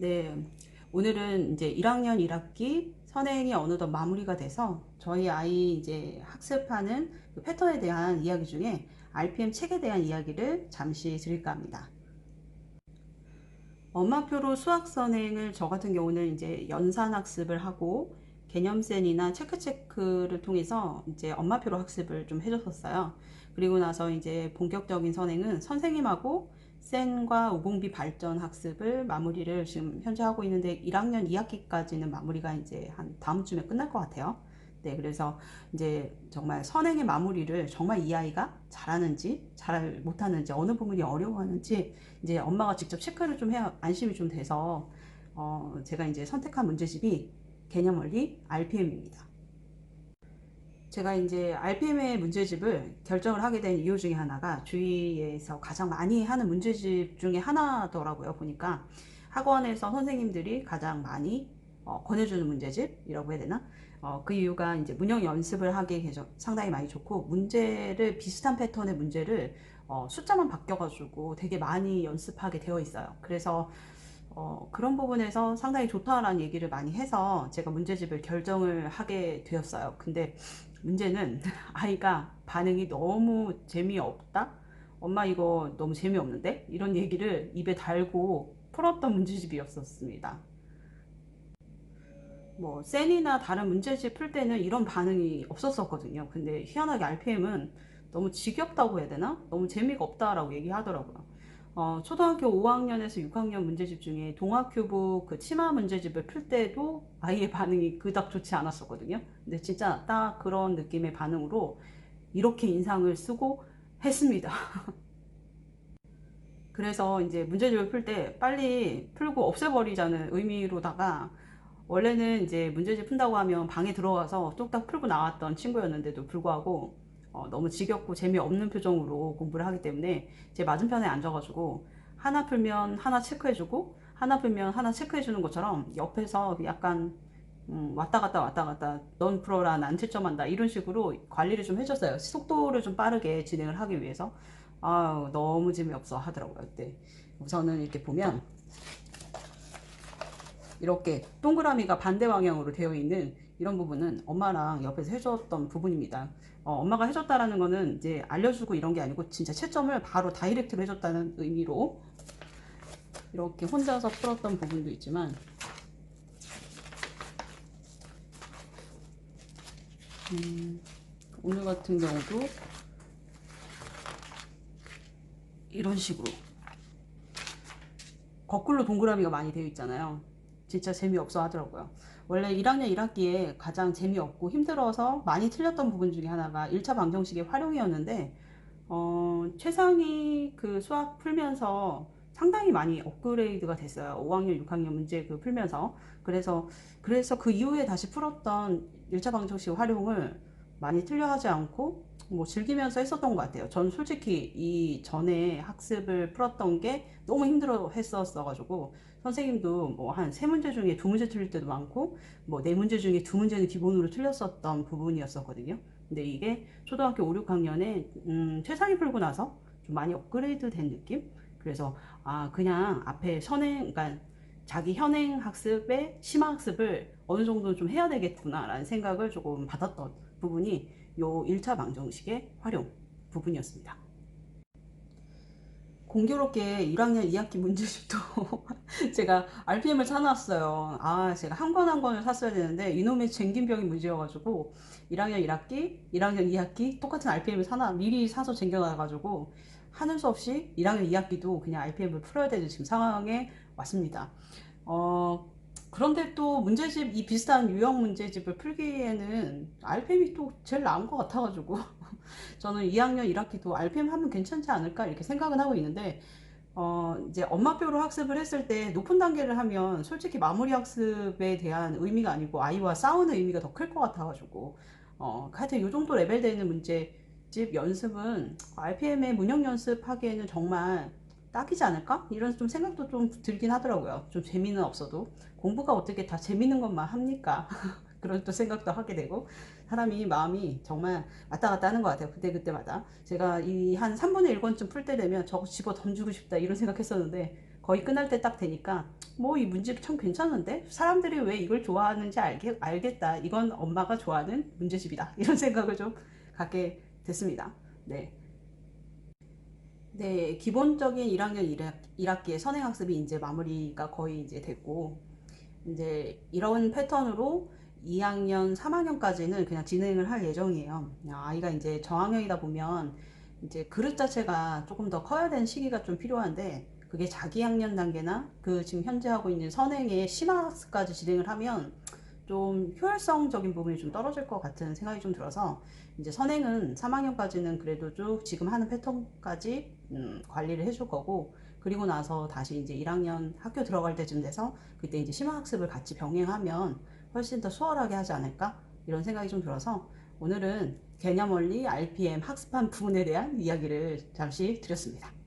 네, 오늘은 이제 1학년 1학기 선행이 어느덧 마무리가 돼서 저희 아이 이제 학습하는 그 패턴에 대한 이야기 중에 RPM 책에 대한 이야기를 잠시 드릴까 합니다. 엄마표로 수학 선행을 저 같은 경우는 이제 연산 학습을 하고 개념센이나 체크체크를 통해서 이제 엄마표로 학습을 좀 해줬었어요. 그리고 나서 이제 본격적인 선행은 선생님하고 센과 우공비 발전 학습을 마무리를 지금 현재 하고 있는데 1학년 2학기까지는 마무리가 이제 한 다음 주면 끝날 것 같아요. 네, 그래서 이제 정말 선행의 마무리를 정말 이 아이가 잘하는지 잘 못하는지 어느 부분이 어려워하는지 이제 엄마가 직접 체크를 좀 해야 안심이 좀 돼서 어 제가 이제 선택한 문제집이 개념 원리 RPM입니다. 제가 이제 RPM의 문제집을 결정을 하게 된 이유 중에 하나가 주위에서 가장 많이 하는 문제집 중에 하나더라고요. 보니까 학원에서 선생님들이 가장 많이 어, 권해주는 문제집이라고 해야 되나? 어, 그 이유가 이제 문형 연습을 하기에 상당히 많이 좋고 문제를 비슷한 패턴의 문제를 어, 숫자만 바뀌어가지고 되게 많이 연습하게 되어 있어요. 그래서 어, 그런 부분에서 상당히 좋다라는 얘기를 많이 해서 제가 문제집을 결정을 하게 되었어요. 근데 문제는 아이가 반응이 너무 재미없다? 엄마 이거 너무 재미없는데? 이런 얘기를 입에 달고 풀었던 문제집이었었습니다. 뭐 센이나 다른 문제집 풀 때는 이런 반응이 없었었거든요. 근데 희한하게 RPM은 너무 지겹다고 해야 되나? 너무 재미가 없다라고 얘기하더라고요. 어, 초등학교 5학년에서 6학년 문제집 중에 동학교부 그 치마 문제집을 풀 때도 아이의 반응이 그닥 좋지 않았었거든요. 근데 진짜 딱 그런 느낌의 반응으로 이렇게 인상을 쓰고 했습니다. 그래서 이제 문제집을 풀 때 빨리 풀고 없애버리자는 의미로다가 원래는 이제 문제집 푼다고 하면 방에 들어가서 뚝딱 풀고 나왔던 친구였는데도 불구하고 어, 너무 지겹고 재미없는 표정으로 공부를 하기 때문에 제 맞은편에 앉아가지고 하나 풀면 하나 체크해주고 하나 풀면 하나 체크해주는 것처럼 옆에서 약간 음, 왔다 갔다 왔다 갔다 넌 풀어라 난 채점한다 이런 식으로 관리를 좀 해줬어요. 속도를 좀 빠르게 진행을 하기 위해서. 아 너무 재미없어 하더라고요 그때. 우선은 이렇게 보면 이렇게 동그라미가 반대 방향으로 되어 있는 이런 부분은 엄마랑 옆에서 해줬던 부분입니다. 어, 엄마가 해줬다라는 거는 이제 알려주고 이런 게 아니고 진짜 채점을 바로 다이렉트로 해줬다는 의미로 이렇게 혼자서 풀었던 부분도 있지만 음, 오늘 같은 경우도 이런 식으로 거꾸로 동그라미가 많이 되어 있잖아요. 진짜 재미없어 하더라고요. 원래 1학년 1학기에 가장 재미없고 힘들어서 많이 틀렸던 부분 중에 하나가 1차 방정식의 활용이었는데 어, 최상이 그 수학 풀면서 상당히 많이 업그레이드가 됐어요. 5학년, 6학년 문제 그 풀면서. 그래서, 그래서 그 이후에 다시 풀었던 1차 방정식 활용을 많이 틀려 하지 않고 뭐 즐기면서 했었던 것 같아요. 전 솔직히 이 전에 학습을 풀었던 게 너무 힘들어 했었어 가지고 선생님도 뭐 한 세 문제 중에 두 문제 틀릴 때도 많고 뭐 네 문제 중에 두 문제는 기본으로 틀렸었던 부분이었었거든요. 근데 이게 초등학교 5, 6학년에 음, 최상위 풀고 나서 좀 많이 업그레이드 된 느낌? 그래서 아 그냥 앞에 선행 그러니까 자기 현행 학습에 심화 학습을 어느 정도 좀 해야 되겠구나 라는 생각을 조금 받았던 부분이 요 1차 방정식의 활용 부분이었습니다. 공교롭게 1학년 2학기 문제집도 제가 RPM을 사놨어요. 아, 제가 한 권 한 권을 샀어야 되는데 이놈의 쟁긴병이 문제여가지고 1학년 1학기, 1학년 2학기 똑같은 RPM을 사놔 미리 사서 쟁겨놔가지고 하는 수 없이 1학년 2학기도 그냥 RPM을 풀어야 되는 지금 상황에 왔습니다. 어, 그런데 또 문제집 이 비슷한 유형 문제집을 풀기에는 RPM이 또 제일 나은 것 같아가지고 저는 2학년 1학기도 RPM 하면 괜찮지 않을까 이렇게 생각은 하고 있는데 어 이제 엄마표로 학습을 했을 때 높은 단계를 하면 솔직히 마무리 학습에 대한 의미가 아니고 아이와 싸우는 의미가 더 클 것 같아가지고 어 하여튼 요 정도 레벨 되는 문제집 연습은 RPM의 문형 연습하기에는 정말 딱이지 않을까? 이런 좀 생각도 좀 들긴 하더라고요. 좀 재미는 없어도 공부가 어떻게 다 재밌는 것만 합니까? 그런 또 생각도 하게 되고 사람이 마음이 정말 왔다 갔다 하는 것 같아요. 그때 그때마다 제가 이 한 3분의 1권쯤 풀 때 되면 저거 집어 던지고 싶다 이런 생각했었는데 거의 끝날 때 딱 되니까 뭐 이 문제 참 괜찮은데 사람들이 왜 이걸 좋아하는지 알게, 알겠다 이건 엄마가 좋아하는 문제집이다 이런 생각을 좀 갖게 됐습니다 네. 네, 기본적인 1학년 1학기의 선행학습이 이제 마무리가 거의 이제 됐고, 이제 이런 패턴으로 2학년, 3학년까지는 그냥 진행을 할 예정이에요. 그냥 아이가 이제 저학년이다 보면 이제 그릇 자체가 조금 더 커야 되는 시기가 좀 필요한데, 그게 자기 학년 단계나 그 지금 현재 하고 있는 선행의 심화학습까지 진행을 하면 좀 효율성적인 부분이 좀 떨어질 것 같은 생각이 좀 들어서 이제 선행은 3학년까지는 그래도 쭉 지금 하는 패턴까지 음, 관리를 해줄 거고 그리고 나서 다시 이제 1학년 학교 들어갈 때쯤 돼서 그때 이제 심화학습을 같이 병행하면 훨씬 더 수월하게 하지 않을까 이런 생각이 좀 들어서 오늘은 개념 원리 RPM 학습한 부분에 대한 이야기를 잠시 드렸습니다.